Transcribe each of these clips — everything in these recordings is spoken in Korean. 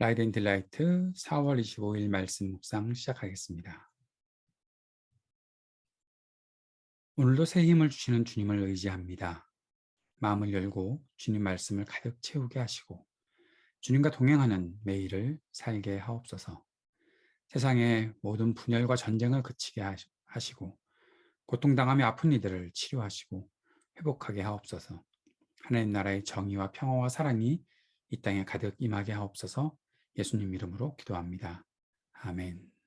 라이덴 딜라이트 4월 25일 말씀 묵상 시작하겠습니다. 오늘도 새 힘을 주시는 주님을 의지합니다. 마음을 열고 주님 말씀을 가득 채우게 하시고 주님과 동행하는 매일을 살게 하옵소서. 세상의 모든 분열과 전쟁을 그치게 하시고 고통당하며 아픈 이들을 치료하시고 회복하게 하옵소서. 하나님 나라의 정의와 평화와 사랑이 이 땅에 가득 임하게 하옵소서. 예수님 이름으로 기도합니다. 아멘.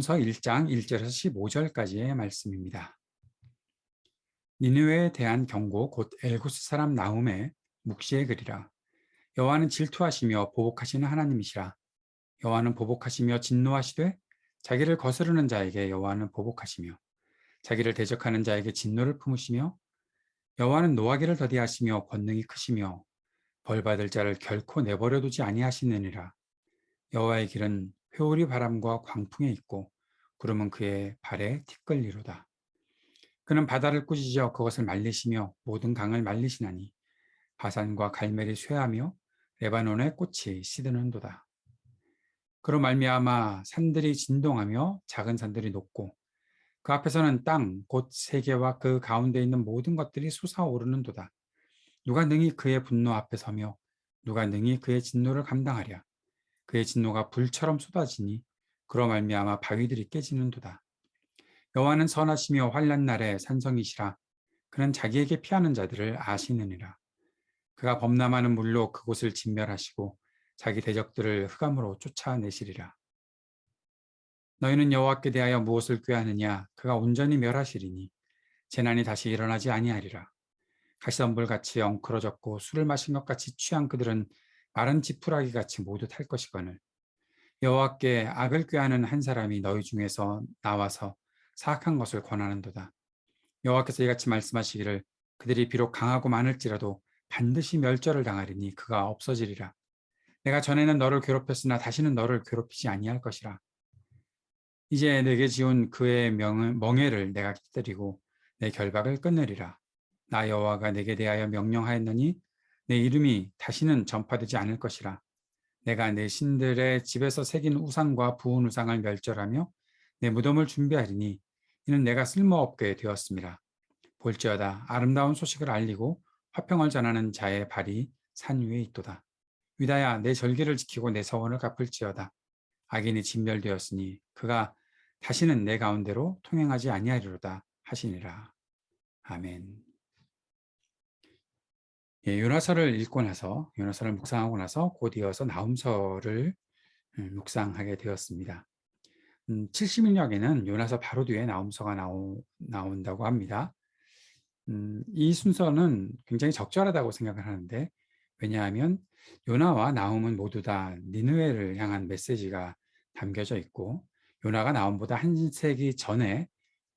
나움서 1장 1절에서 15절까지의 말씀입니다. 니느웨에 대한 경고 곧 엘고스 사람 나움의 묵시의 글이라. 여호와는 질투하시며 보복하시는 하나님이시라. 여호와는 보복하시며 진노하시되 자기를 거스르는 자에게 여호와는 보복하시며 자기를 대적하는 자에게 진노를 품으시며 여호와는 노하기를 더디하시며 권능이 크시며 벌 받을 자를 결코 내버려 두지 아니하시느니라. 여호와의 길은 회오리 바람과 광풍에 있고 구름은 그의 발에 티끌리로다. 그는 바다를 꾸짖어 그것을 말리시며 모든 강을 말리시나니 바산과 갈멜이 쇠하며 레바논의 꽃이 시드는도다. 그로 말미암아 산들이 진동하며 작은 산들이 녹고 그 앞에서는 땅 곧 세계와 그 가운데 있는 모든 것들이 솟아오르는도다. 누가 능히 그의 분노 앞에 서며 누가 능히 그의 진노를 감당하랴. 그의 진노가 불처럼 쏟아지니 그로 말미암아 바위들이 깨지는도다. 여호와는 선하시며 환란 날에 산성이시라 그는 자기에게 피하는 자들을 아시느니라. 그가 범람하는 물로 그곳을 진멸하시고 자기 대적들을 흑암으로 쫓아내시리라. 너희는 여호와께 대하여 무엇을 꾀하느냐? 그가 온전히 멸하시리니 재난이 다시 일어나지 아니하리라. 가시덤불같이 엉클어졌고 술을 마신 것 같이 취한 그들은 마른 지푸라기 같이 모두 탈 것이거늘 여호와께 악을 꾀하는 한 사람이 너희 중에서 나와서 사악한 것을 권하는도다. 여호와께서 이같이 말씀하시기를 그들이 비록 강하고 많을지라도 반드시 멸절을 당하리니 그가 없어지리라. 내가 전에는 너를 괴롭혔으나 다시는 너를 괴롭히지 아니할 것이라. 이제 내게 지은 그의 명, 멍해를 내가 깃들이고 내 결박을 끊으리라. 나 여호와가 내게 대하여 명령하였느니 내 이름이 다시는 전파되지 않을 것이라. 내가 내 신들의 집에서 새긴 우상과 부은 우상을 멸절하며 내 무덤을 준비하리니 이는 내가 쓸모없게 되었습니다. 볼지어다 아름다운 소식을 알리고 화평을 전하는 자의 발이 산 위에 있도다. 유다야 내 절기를 지키고 내 서원을 갚을지어다. 악인이 진멸되었으니 그가 다시는 내 가운데로 통행하지 아니하리로다 하시니라. 아멘. 예, 요나서를 읽고 나서 요나서를 묵상하고 나서 곧 이어서 나훔서를 음, 묵상하게 되었습니다. 음, 70인역에는 요나서 바로 뒤에 나훔서가 나오, 나온다고 합니다. 음, 이 순서는 굉장히 적절하다고 생각을 하는데 왜냐하면 요나와 나훔은 모두 다 니느웨를 향한 메시지가 담겨져 있고 요나가 나훔보다 한 세기 전에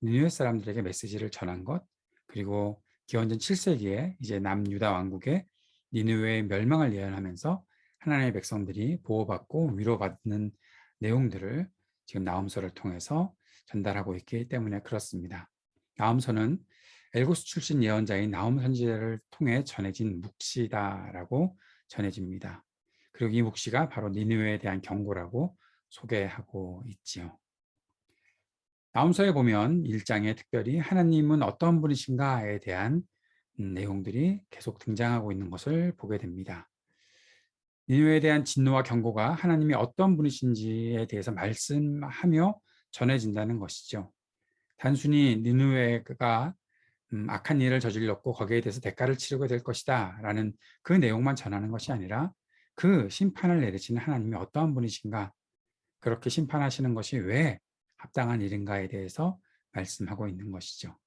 니느웨 사람들에게 메시지를 전한 것 그리고 기원전 7세기에 이제 남유다 왕국의 니느웨의 멸망을 예언하면서 하나님의 백성들이 보호받고 위로받는 내용들을 지금 나움서를 통해서 전달하고 있기 때문에 그렇습니다. 나움서는 엘고스 출신 예언자인 나움 선지자를 통해 전해진 묵시다라고 전해집니다. 그리고 이 묵시가 바로 니느웨에 대한 경고라고 소개하고 있지요. 나움서에 보면 1장에 특별히 하나님은 어떤 분이신가에 대한 음, 내용들이 계속 등장하고 있는 것을 보게 됩니다. 니느웨에 대한 진노와 경고가 하나님이 어떤 분이신지에 대해서 말씀하며 전해진다는 것이죠. 단순히 니느웨가 음, 악한 일을 저질렀고 거기에 대해서 대가를 치르게 될 것이다 라는 그 내용만 전하는 것이 아니라 그 심판을 내리시는 하나님이 어떠한 분이신가 그렇게 심판하시는 것이 왜 합당한 일인가에 대해서 말씀하고 있는 것이죠.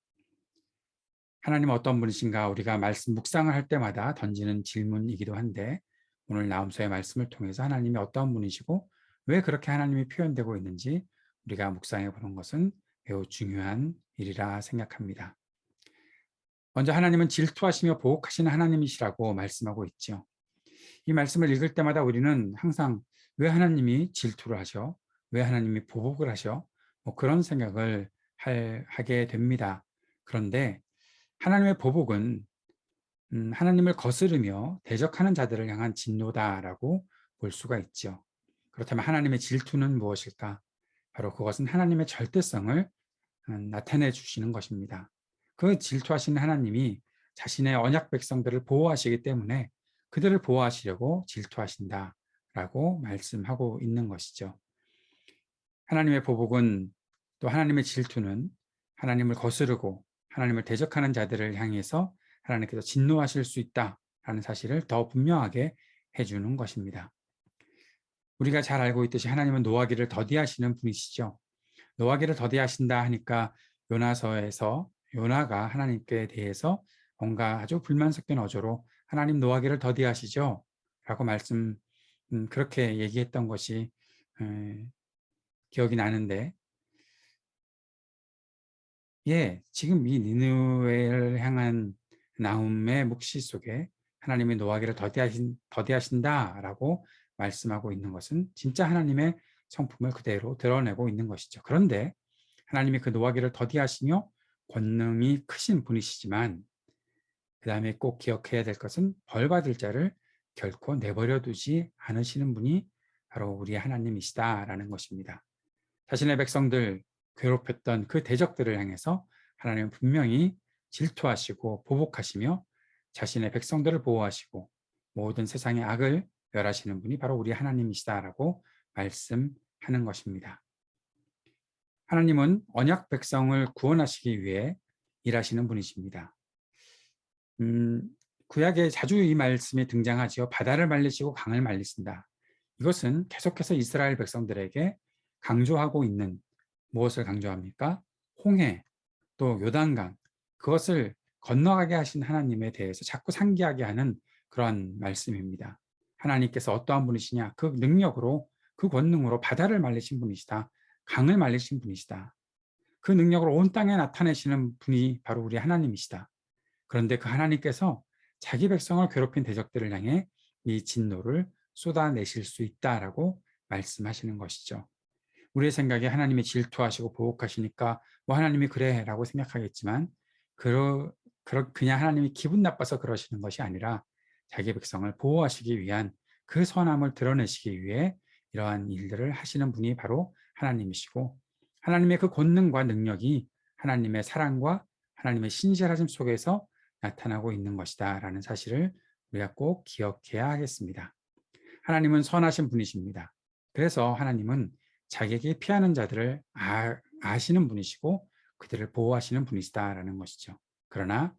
하나님 어떤 분이신가 우리가 말씀 묵상을 할 때마다 던지는 질문이기도 한데 오늘 나움서의 말씀을 통해서 하나님이 어떤 분이시고 왜 그렇게 하나님이 표현되고 있는지 우리가 묵상해 보는 것은 매우 중요한 일이라 생각합니다. 먼저 하나님은 질투하시며 보복하시는 하나님이시라고 말씀하고 있죠. 이 말씀을 읽을 때마다 우리는 항상 왜 하나님이 질투를 하셔? 왜 하나님이 보복을 하셔? 뭐 그런 생각을 할, 하게 됩니다. 그런데 하나님의 보복은 음, 하나님을 거스르며 대적하는 자들을 향한 진노다라고 볼 수가 있죠. 그렇다면 하나님의 질투는 무엇일까? 바로 그것은 하나님의 절대성을 음, 나타내 주시는 것입니다. 그 질투하시는 하나님이 자신의 언약 백성들을 보호하시기 때문에 그들을 보호하시려고 질투하신다라고 말씀하고 있는 것이죠. 하나님의 보복은 또 하나님의 질투는 하나님을 거스르고 하나님을 대적하는 자들을 향해서 하나님께서 진노하실 수 있다라는 사실을 더 분명하게 해주는 것입니다. 우리가 잘 알고 있듯이 하나님은 노하기를 더디하시는 분이시죠. 노하기를 더디하신다 하니까 요나서에서 요나가 하나님께 대해서 뭔가 아주 불만 섞인 어조로 하나님 노하기를 더디하시죠. 라고 말씀 음, 그렇게 얘기했던 것이 에, 기억이 나는데 예, 지금 이 니느웨를 향한 나움의 묵시 속에 하나님의 노하기를 더디하신, 더디하신다라고 말씀하고 있는 것은 진짜 하나님의 성품을 그대로 드러내고 있는 것이죠. 그런데 하나님이 그 노하기를 더디하시며 권능이 크신 분이시지만 그 다음에 꼭 기억해야 될 것은 벌 받을 자를 결코 내버려 두지 않으시는 분이 바로 우리 하나님이시다라는 것입니다. 자신의 백성들 괴롭혔던 그 대적들을 향해서 하나님은 분명히 질투하시고 보복하시며 자신의 백성들을 보호하시고 모든 세상의 악을 멸하시는 분이 바로 우리 하나님이시다라고 말씀하는 것입니다. 하나님은 언약 백성을 구원하시기 위해 일하시는 분이십니다. 음, 구약에 자주 이 말씀이 등장하지요. 바다를 말리시고 강을 말리신다. 이것은 계속해서 이스라엘 백성들에게 강조하고 있는 무엇을 강조합니까? 홍해, 또 요단강, 그것을 건너가게 하신 하나님에 대해서 자꾸 상기하게 하는 그러한 말씀입니다. 하나님께서 어떠한 분이시냐? 그 능력으로, 그 권능으로 바다를 말리신 분이시다. 강을 말리신 분이시다. 그 능력으로 온 땅에 나타내시는 분이 바로 우리 하나님이시다. 그런데 그 하나님께서 자기 백성을 괴롭힌 대적들을 향해 이 진노를 쏟아내실 수 있다라고 말씀하시는 것이죠. 우리의 생각에 하나님이 질투하시고 보복하시니까 뭐 하나님이 그래 라고 생각하겠지만 그 그냥 하나님이 기분 나빠서 그러시는 것이 아니라 자기 백성을 보호하시기 위한 그 선함을 드러내시기 위해 이러한 일들을 하시는 분이 바로 하나님이시고 하나님의 그 권능과 능력이 하나님의 사랑과 하나님의 신실하심 속에서 나타나고 있는 것이다 라는 사실을 우리가 꼭 기억해야 하겠습니다. 하나님은 선하신 분이십니다. 그래서 하나님은 자기에게 피하는 자들을 아, 아시는 분이시고 그들을 보호하시는 분이시다라는 것이죠. 그러나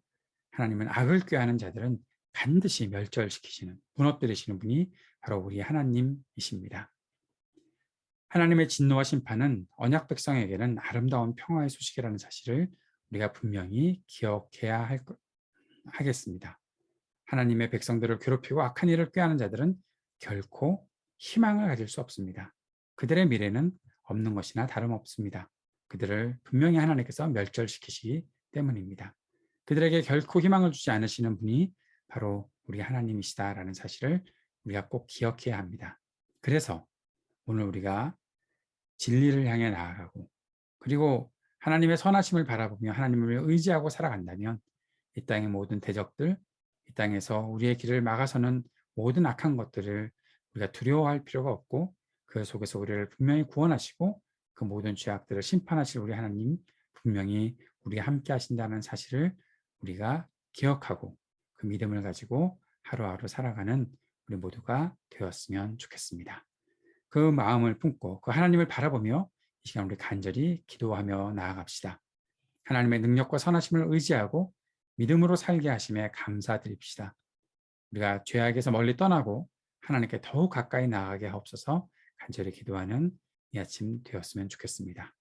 하나님은 악을 꾀하는 자들은 반드시 멸절시키시는 무너뜨리시는 분이 바로 우리 하나님이십니다. 하나님의 진노와 심판은 언약 백성에게는 아름다운 평화의 소식이라는 사실을 우리가 분명히 기억해야 할, 하겠습니다. 하나님의 백성들을 괴롭히고 악한 일을 꾀하는 자들은 결코 희망을 가질 수 없습니다. 그들의 미래는 없는 것이나 다름없습니다. 그들을 분명히 하나님께서 멸절시키시기 때문입니다. 그들에게 결코 희망을 주지 않으시는 분이 바로 우리 하나님이시다라는 사실을 우리가 꼭 기억해야 합니다. 그래서 오늘 우리가 진리를 향해 나아가고 그리고 하나님의 선하심을 바라보며 하나님을 의지하고 살아간다면 이 땅의 모든 대적들, 이 땅에서 우리의 길을 막아서는 모든 악한 것들을 우리가 두려워할 필요가 없고 그 속에서 우리를 분명히 구원하시고 그 모든 죄악들을 심판하실 우리 하나님 분명히 우리가 함께 하신다는 사실을 우리가 기억하고 그 믿음을 가지고 하루하루 살아가는 우리 모두가 되었으면 좋겠습니다. 그 마음을 품고 그 하나님을 바라보며 이 시간 우리 간절히 기도하며 나아갑시다. 하나님의 능력과 선하심을 의지하고 믿음으로 살게 하심에 감사드립시다. 우리가 죄악에서 멀리 떠나고 하나님께 더욱 가까이 나아가게 하옵소서 간절히 기도하는 이 아침 되었으면 좋겠습니다.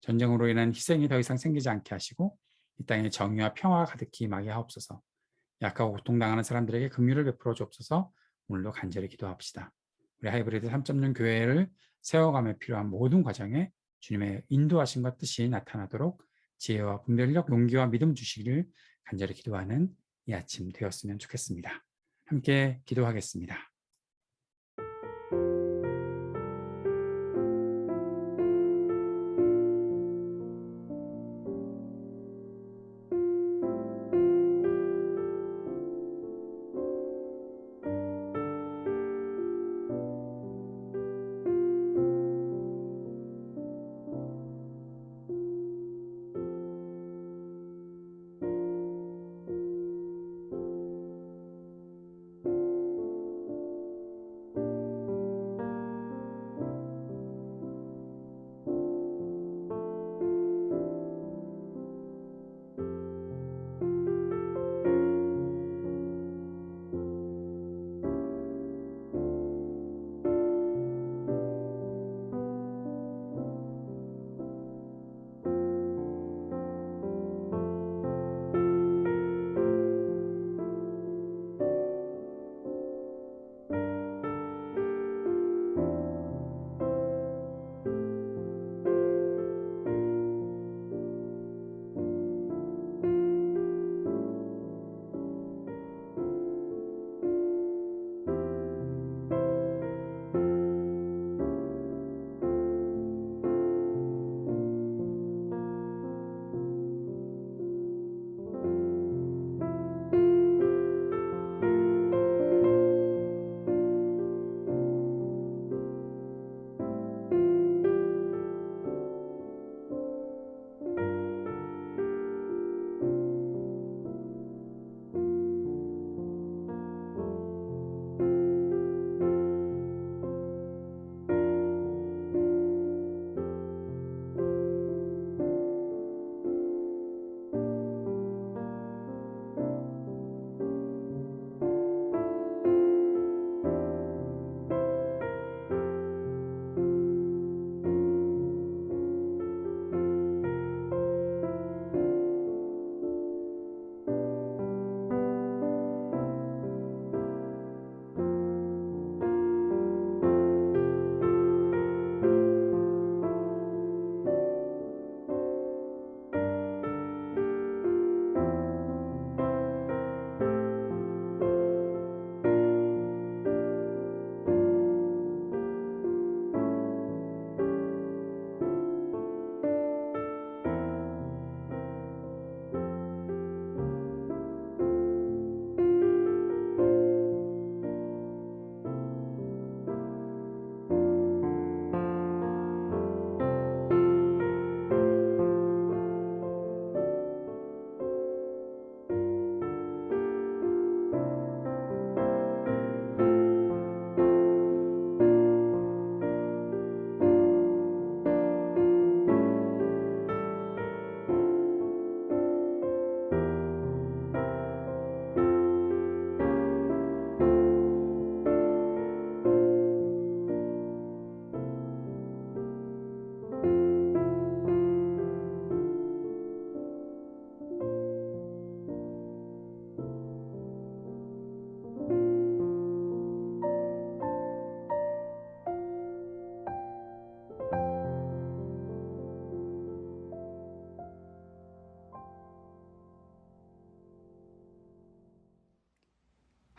전쟁으로 인한 희생이 더 이상 생기지 않게 하시고 이 땅에 정의와 평화가 가득히 임하게 하옵소서 약하고 고통당하는 사람들에게 긍휼을 베풀어 주옵소서 오늘도 간절히 기도합시다. 우리 하이브리드 3.0 교회를 세워감에 필요한 모든 과정에 주님의 인도하심과 뜻이 나타나도록 지혜와 분별력, 용기와 믿음 주시기를 간절히 기도하는 이 아침 되었으면 좋겠습니다. 함께 기도하겠습니다.